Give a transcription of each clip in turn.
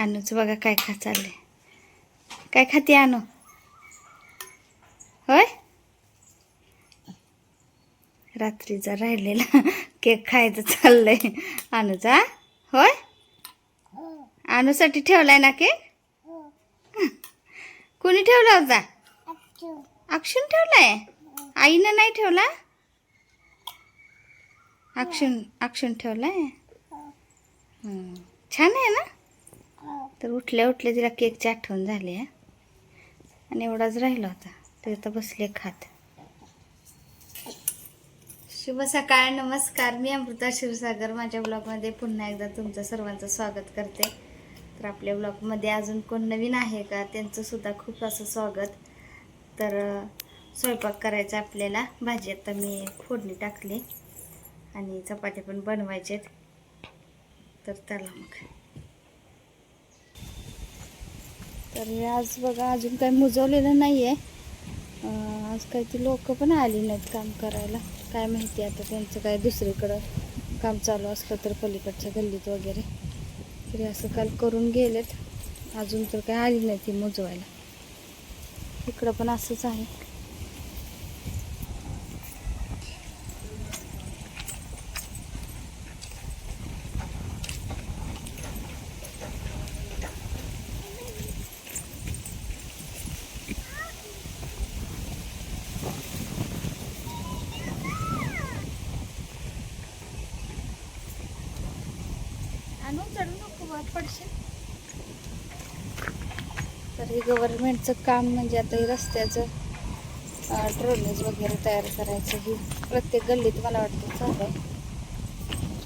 आणूच. बघा काय खा चालले काय खाते आणू? होय? रात्रीचा राहिलेला. केक खायचं चाललंय. आणूचा होय? आणूसाठी ठेवलाय ना केक? कोणी ठेवला होता? अक्षून ठेवलाय? आईनं नाही ठेवला? अक्षून अक्षून ठेवलाय? छान आहे ना? तर उठल्या उठल्या तिला केकची आठवण झाली आहे आणि एवढाच राहिला होता. ते तर बसले खात. शुभ सकाळ नमस्कार. मी अमृता क्षीरसागर. माझ्या ब्लॉगमध्ये पुन्हा एकदा तुमचं सर्वांचं स्वागत करते. तर आपल्या ब्लॉगमध्ये अजून कोण नवीन आहे का? त्यांचं सुद्धा खूप असं स्वागत. तर स्वयंपाक करायचा आपल्याला. भाजी आता मी फोडणी टाकली. आणि चपात्या पण बनवायच्यात तर त्याला मग. तर आज बघा अजून काही मुजवलेलं नाही आहे आज काही ती लोक पण आली नाहीत काम करायला. काय माहिती आता त्यांचं काय दुसरीकडं काम चालू असलं तर पलीकडच्या गल्लीत वगैरे. तरी असं काल करून गेलेत. अजून तर काय आली नाही ती मुजवायला. इकडं पण असंच आहे. पडशील. तर हे गव्हर्नमेंटचं काम म्हणजे आता हे रस्त्याचं ड्रोनेज वगैरे तयार करायचं ही प्रत्येक गल्लीत मला वाटतं चालू आहे.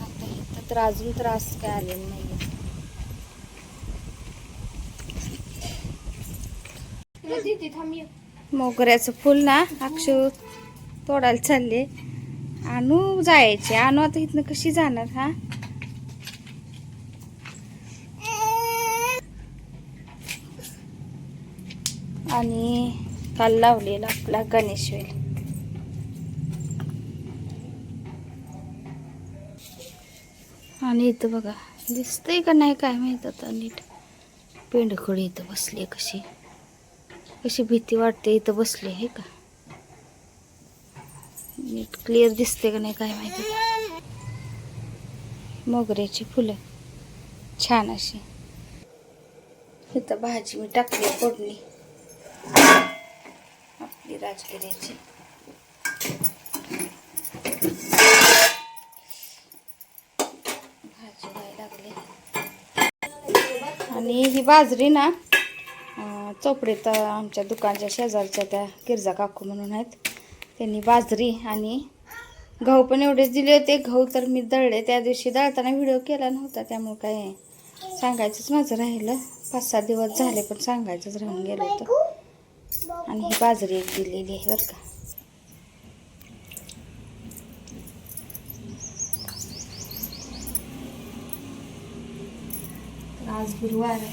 आता इथं तर अजून त्रास काय आलेला नाही मोगऱ्याचं फुल ना अक्षू तोडायला चालले. आणू जायचे. आणू आता इथनं कशी जाणार हा? आणि काल लावलेला आपला गणेश वेल. आणि इथं बघा दिसतंय का नाही काय माहीत आता नीट. पेंडखोडी इथं बसली कशी. कशी भीती वाटते इथं बसली आहे का. नीट क्लिअर दिसते का नाही काय माहिती. मोगऱ्याची फुलं छान अशी. इथं भाजी मी टाकली फोडणी. आपली राजगिऱ्याची भाजी व्हायला लागली. आणि ही बाजरी ना चोपडीत आमच्या दुकानच्या शेजारच्या त्या गिरजा काकू म्हणून आहेत. त्यांनी बाजरी आणि गहू पण एवढेच दिले होते. गहू तर मी दळले. त्या दिवशी दळताना व्हिडिओ केला नव्हता. त्यामुळे काय सांगायचंच माझं राहिलं. पाच सहा दिवस झाले पण सांगायचंच राहून गेलं होतं. आणि ही बाजरी एक दिलेली आहे बरं का. आज गुरुवार आहे.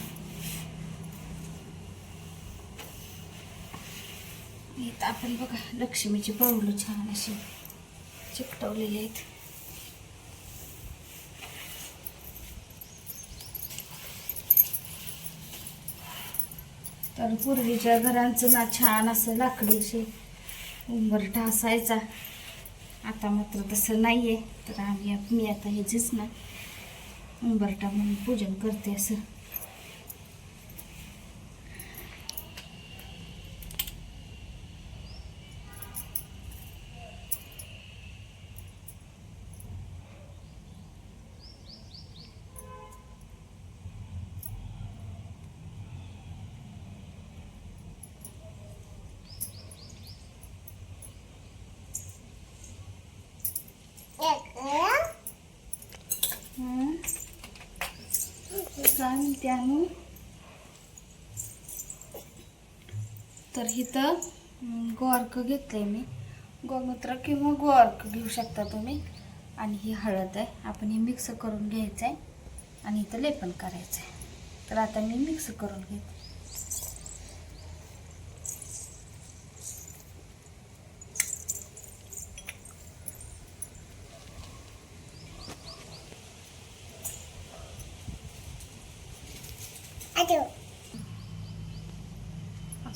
इथं आपण बघा लक्ष्मीची पाऊलं छान अशी चिकटवलेली आहेत. तर पूर्वीच्या घरांचं ना छान असं लाकडीशी उंबरठा असायचा. आता मात्र तसं नाही आहे तर आम्ही मी आता ह्याचीच ना उंबरठा म्हणून पूजन करते असं हं. काय म्हणते तर इथं अं, गोवार्क घेतलंय मी. गोमूत्र किंवा गोवार्क घेऊ शकता तुम्ही. आणि ही हळद आहे. आपण हे मिक्स करून घ्यायचं आहे आणि इथं लेपन करायचं आहे तर आता मी मिक्स करून घेते.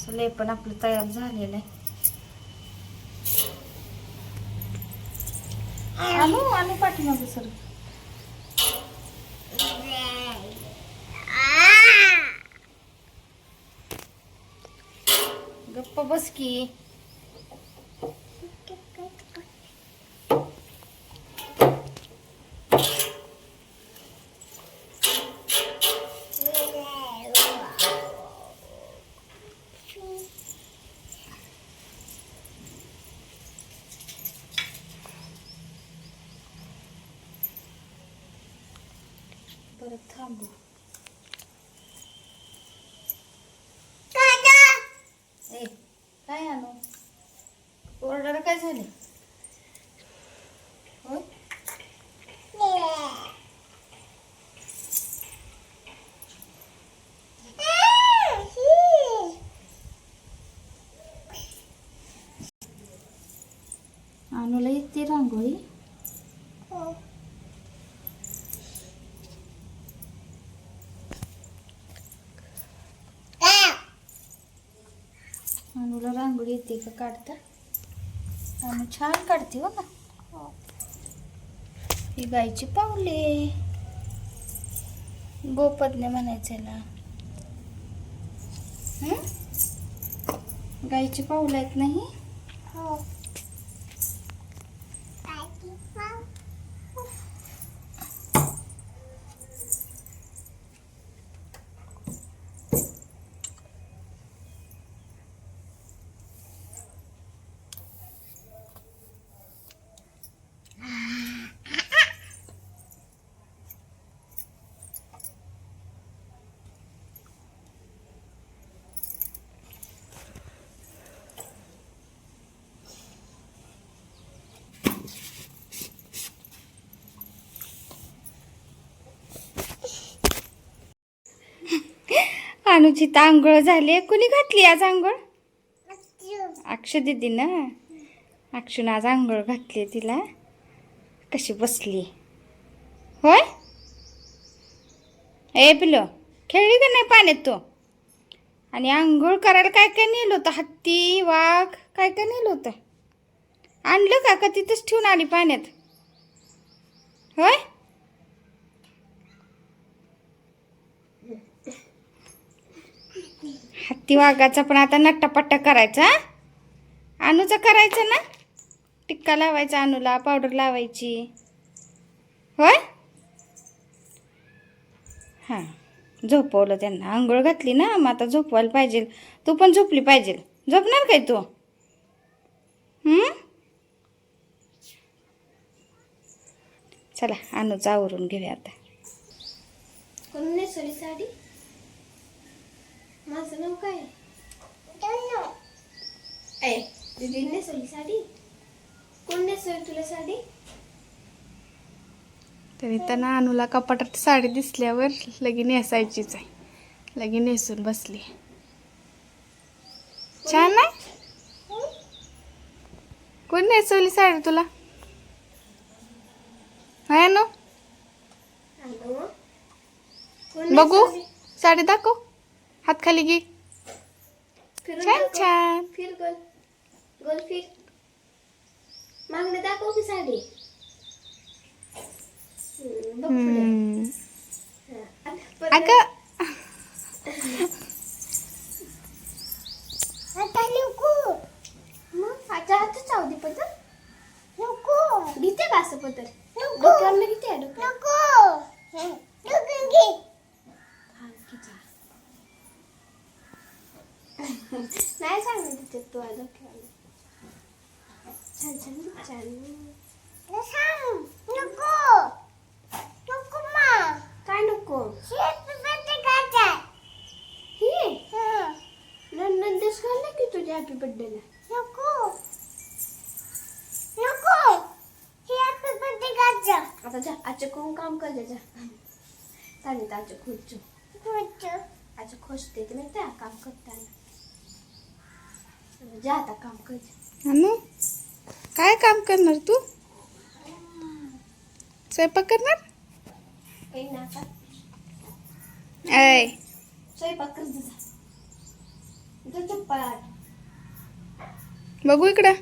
असं लेपण आपलं तयार झालेलं आहे. आणू आणू पाठीमागं सर. गप्प बस की परत थांबू ए काय आणू ऑर्डर काय झाली? आणूला येते रांगोळी? अनुला रांगोळी येते का काढता? अनु छान काढते हो का ही. गायची पावले गोपज्ञ म्हणायचं हं? गायची पावलं आहेत नाही अनुची तर आंघोळ झाली कुणी घातली आज आंघोळ? अक्ष दिदी ना अक्षून आज आंघोळ घातली तिला. कशी बसली. होय? ए पिलो खेळली का नाही पाण्यात तो? आणि आंघोळ करायला काय काय नेलं होतं? हत्ती वाघ काय काय नेलं होतं? आणलं का? का तिथंच ठेवून आली पाण्यात? होय? हत्ती वाघाचा पण आता नट्टापट्टा करायचा हा? अनुचा ना? टिक्का लावायचा अनुला पावडर लावायची. होय? हां झोपवलं त्यांना. आंघोळ घातली ना मग आता झोपवायला पाहिजे. तू पण झोपली पाहिजे. झोपणार काय तू? चला अनुचा आवरून घेऊया आता. कोण नेसवली साडी? माझं नाव काय? ए दीदी नेसवली साडी? कोण नेसवली तुला साडी? तरी त्यांना अनुला कपाटात साडी दिसल्यावर लगी नेसायचीच आहे. लगी नेसून बसली. छान आहे? कोण? नेसवली साडी तुला? आहे ना? बघू? साडी दाखव. हात खाली घे. छान. छान. फिर गोल. गोल फिर. मागणे दाखव की साडी. हा. आता अगं. मग आता हातच चाव दे पतर नको घेते का असं पतर डोक्यावर घेते डोक्यावर? हा, घे. जा. नाही सांगणार तिथे तू आज डोक्यावर छान छान छान काय नको हे नंदन दिवस घालला की तुझ्या हॅपी बर्थडेला आता जा आजचे कोण काम कर जा. चालेल तर आजचे खुर्चू आजचे खोजते ते माहिती काम करताना. अनु काय काम करणार तू? स्वयंपाक करणार? ऐ. बघू इकडं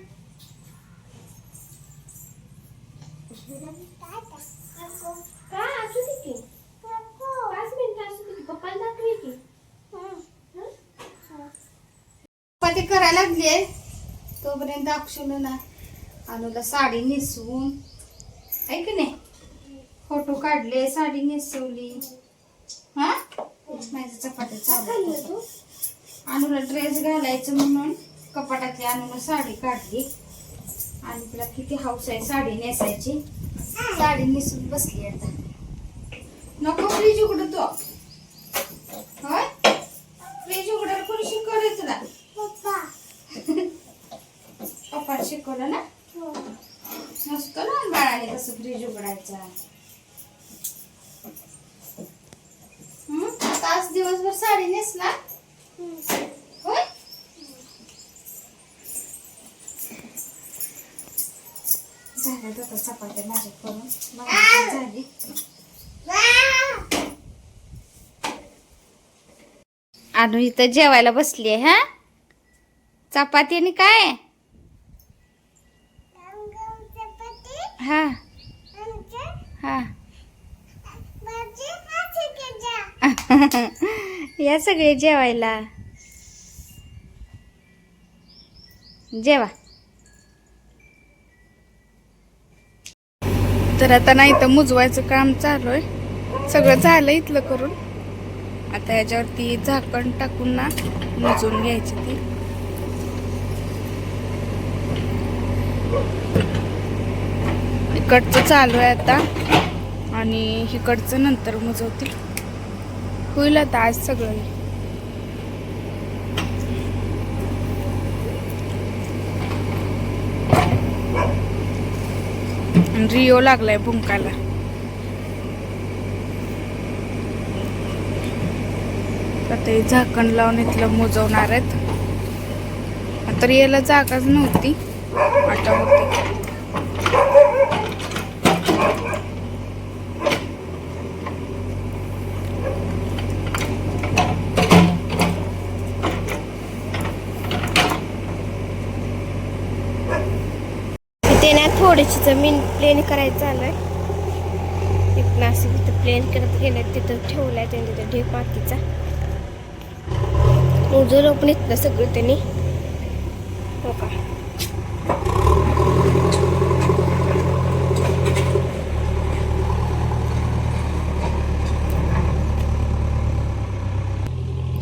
का असू दे की पाच मिनिटं असू दे की पप्पाला दाखवे की हं? चपाती करायला लागली तोपर्यंत अक्षुला ना अनुला साडी नेसवून आहे की नाही? फोटो काढले साडी नेसवली. हा? माझ्या चपात्या चालू. तू? अनुला ड्रेस घालायचं म्हणून कपाटातली अनुला साडी काढली. आणि तिला किती हाऊस आहे साडी नेसायची. साडी नेसून बसली आता. नको फ्रीज उघड तो. होय? फ्रीज उघडायला कोणी शिकवलंय तुला? पप्पा शिकवलं ना? नसतो ना बाळाने कसं फ्रीज उघडायचा. आज दिवसभर साडी नेसणार? होय? चपात्या माझ्या करून. झाली. आणू इथं जेवायला बसली आहे हा? चपाती आणि काय? हा. हा. या सगळे जेवायला. जेवा. तर आता नाही तर मुजवायचं काम चालू आहे. सगळं झालं इथलं करून. आता याच्यावरती झाकण टाकून ना मुजून घ्यायची ती. इकडचं चालू आहे आता. आणि इकडचं नंतर मुजवतील. होईल आता आज सगळं. आणि रिओ लागलाय भुंकाला आता हे झाकण लावून इथलं मुजवणार आहेत. तर याला जागाच नव्हती. आता होती. कॉलेजची जमीन प्लेन करायचं चालू एक असं तिथं प्लेन करत गेलं तिथं ठेवलाय त्यांनी तिथं ढेप मातीचा. उजवलं पण इथलं सगळं त्यांनी. हो का?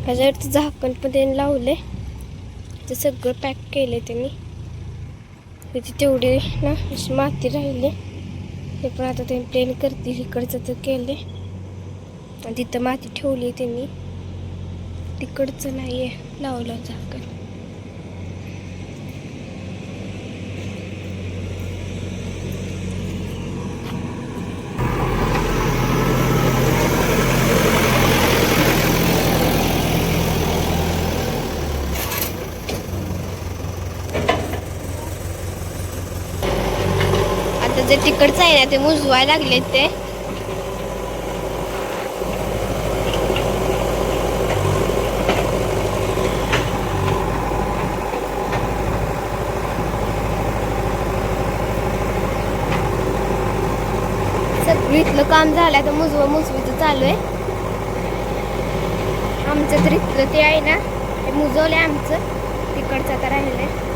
ह्याच्यावरती झाकण पण त्यांनी लावले ते सगळं पॅक केलं त्यांनी. तिथे तेवढी ना अशी माती राहिली. ते पण आता त्यांनी प्लेन करतील इकडचं तर केले. आणि तिथं माती ठेवली त्यांनी तिकडचं नाही आहे लावलं झाकण आता जे तिकडचं आहे ना ते मुजवायला लागले ते. इथलं काम झालं तर मुजवा मुजवीचं चालू आहे. आमचं तर इथलं ते आहे ना ते मुजवलंय आमचं. तिकडचं आता राहिलंय.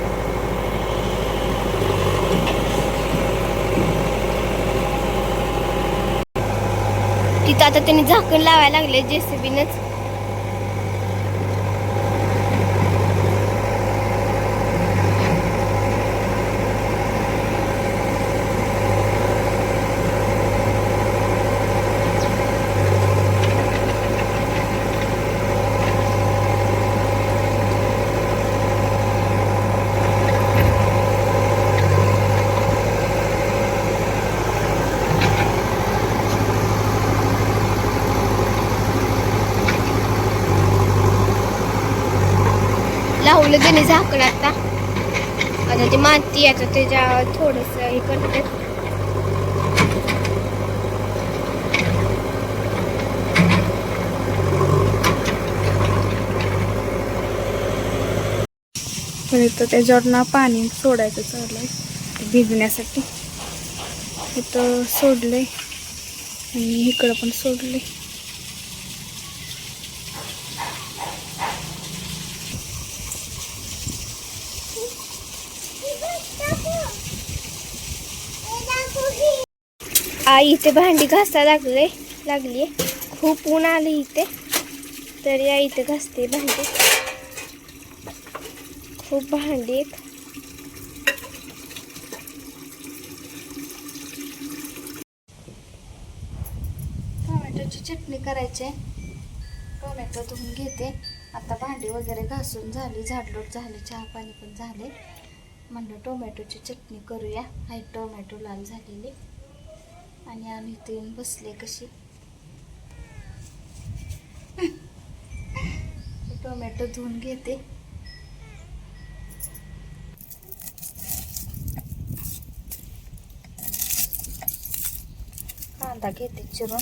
तिथं आता त्यांनी झाकण लावायला लागले जेसीबीनच. टाकलं त्याने झाकण आता. आता ते माती आता त्याच्या थोडस हे करतात इथं त्याच्यावर ना पाणी सोडायचं चाललंय भिजण्यासाठी. इथं सोडलंय आणि इकडं पण सोडलंय. आई इथे भांडी घासा लागले लागली खूप ऊन आले इथे. तरी आई इथे घासते भांडी. खूप भांडी आहेत. टोमॅटोची चटणी करायची आहे. टोमॅटो धुवून घेते. आता भांडी वगैरे घासून झाली. झाडलोट झाली. चहा पाणी पण झाले. म्हणलं टोमॅटोची चटणी करूया. आई टोमॅटो लाल झालेली. आणि आम्ही इथे येऊन बसले कशी. टोमॅटो धुवून घेते. कांदा घेते चिरून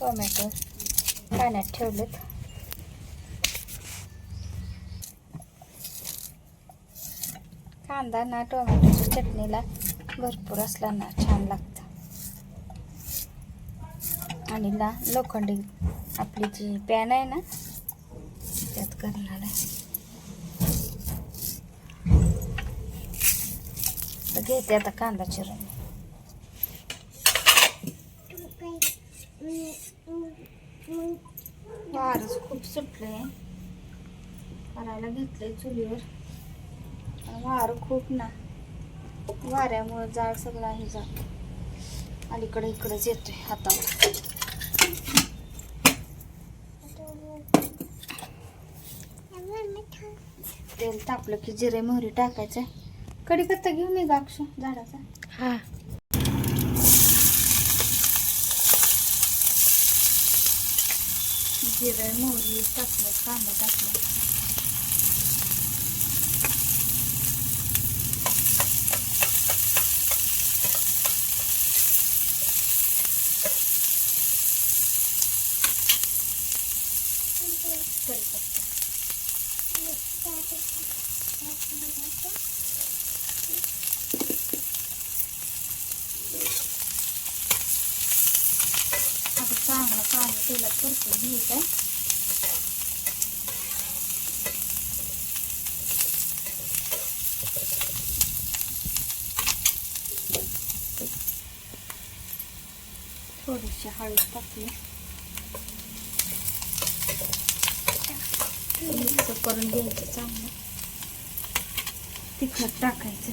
टोमॅटो पाण्यात ठेवलेत. कांदा ना टोमॅटोच्या चटणीला भरपूर असला ना छान लागतं. आणि ना लोखंडी आपली जी पॅन आहे ना त्यात करणार आहे. तर घेते आता कांदा चिरून. वारच खूप सुटले करायला घेतले चुलीवर. वार खूप ना. वाऱ्यामुळे जाळ सगळं हे जात. अलीकडे इकडेच येतोय हातावर. तेल तापलं की जिरे मोहरी टाकायचं. कढीपत्ता घेऊन ये गाक्षू झाडाचा. हा. जिरे मोहरी टाकलं कांदा टाकलं. हळद टाकली मिक्स करून घ्यायचं चांगलं तिखट टाकायचं.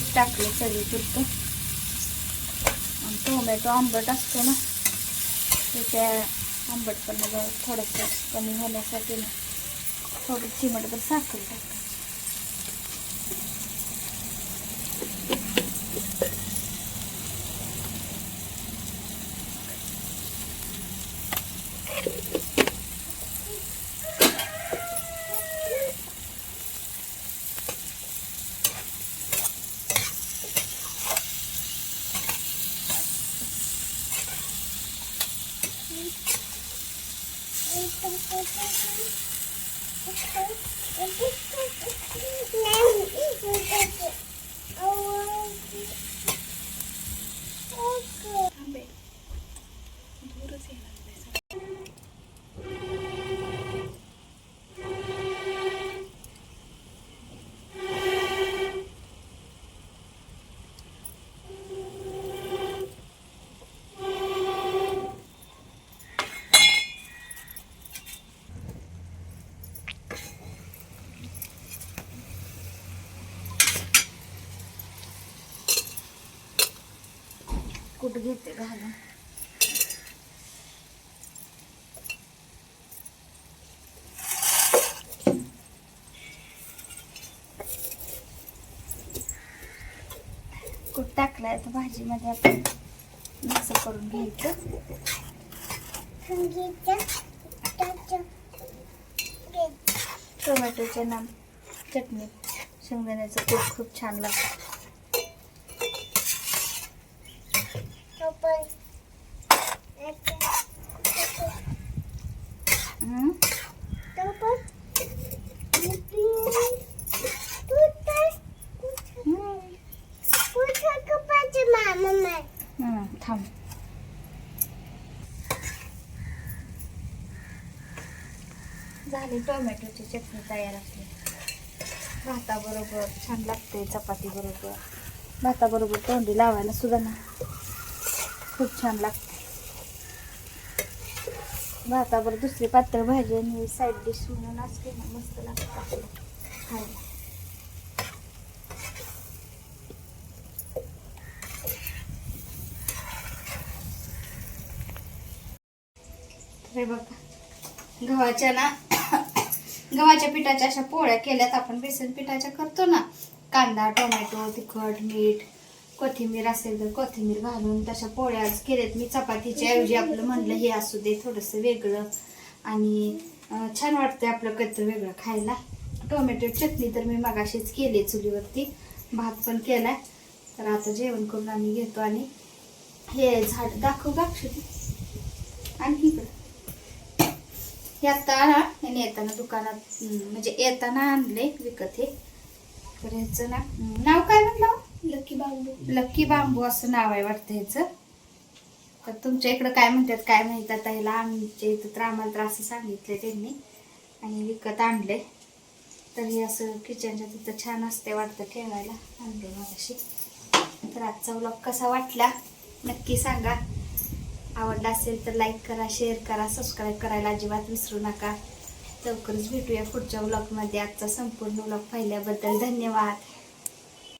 मीठ टाकलं चवीपुरतं. आणि टोमॅटो आंबट असतो ना त्याच्या आंबटपणा थोडंसं कमी होण्यासाठी ना थोडं चिमटभर साखर टाकतो. कूट घेते घालून. कुठ टाकलाय तर भाजीमध्ये आपण. मिक्स करून घ्यायचं. टोमॅटोचे नाम चटणी शेंगदाण्याचं कूट खूप छान लागतं हं? हं, थांब टोमॅटोची चटणी तयार असते. भाताबरोबर छान लागते चपाती बरोबर भाताबरोबर तोंडी लावायला सुद्धा ना खूप छान लागते. भाताबरोबर दुसरी पातळ भाजी आणि साईड डिश म्हणून असते ना मस्त लागतं खायला. हे बघा गव्हाच्या ना गव्हाच्या पिठाच्या अशा पोळ्या केल्यात. आपण बेसन पिठाच्या करतो ना कांदा टोमॅटो तिखट मीठ कोथिंबीर असेल तर कोथिंबीर घालून तशा पोळ्या केल्यात. मी चपातीच्या ऐवजी आपलं म्हणलं हे असू दे थोडंसं वेगळं. आणि छान वाटतंय आपलं कच्चं वेगळं खायला. टोमॅटो चटणी तर मी मगाशीच केली चुलीवरती. भात पण केलाय. तर आता जेवण करून आम्ही घेतो आणि हे झाड दाखव दाखव आणि इकडं. हे आता ना याने येताना दुकानात म्हणजे येताना आणले विकत हे. तर ह्याचं ना नाव काय म्हटलं? लकी बांबू. लक्की बांबू असं नाव आहे वाटतं ह्याचं. तर तुमच्या इकडं काय म्हणतात काय माहीत आता ह्याला आमच्या इथं तर आम्हाला तर असं सांगितलं त्यांनी. आणि विकत आणले. तर हे असं किचनच्या तिथं छान असते वाटतं ठेवायला. आणले मगाशी. तर आजचा व्लॉग कसा वाटला? नक्की सांगा. आवडला असेल तर लाईक करा शेअर करा सबस्क्राईब करायला अजिबात विसरू नका. लवकरच भेटूया पुढच्या ब्लॉगमध्ये आजचा संपूर्ण ब्लॉग पाहिल्याबद्दल धन्यवाद.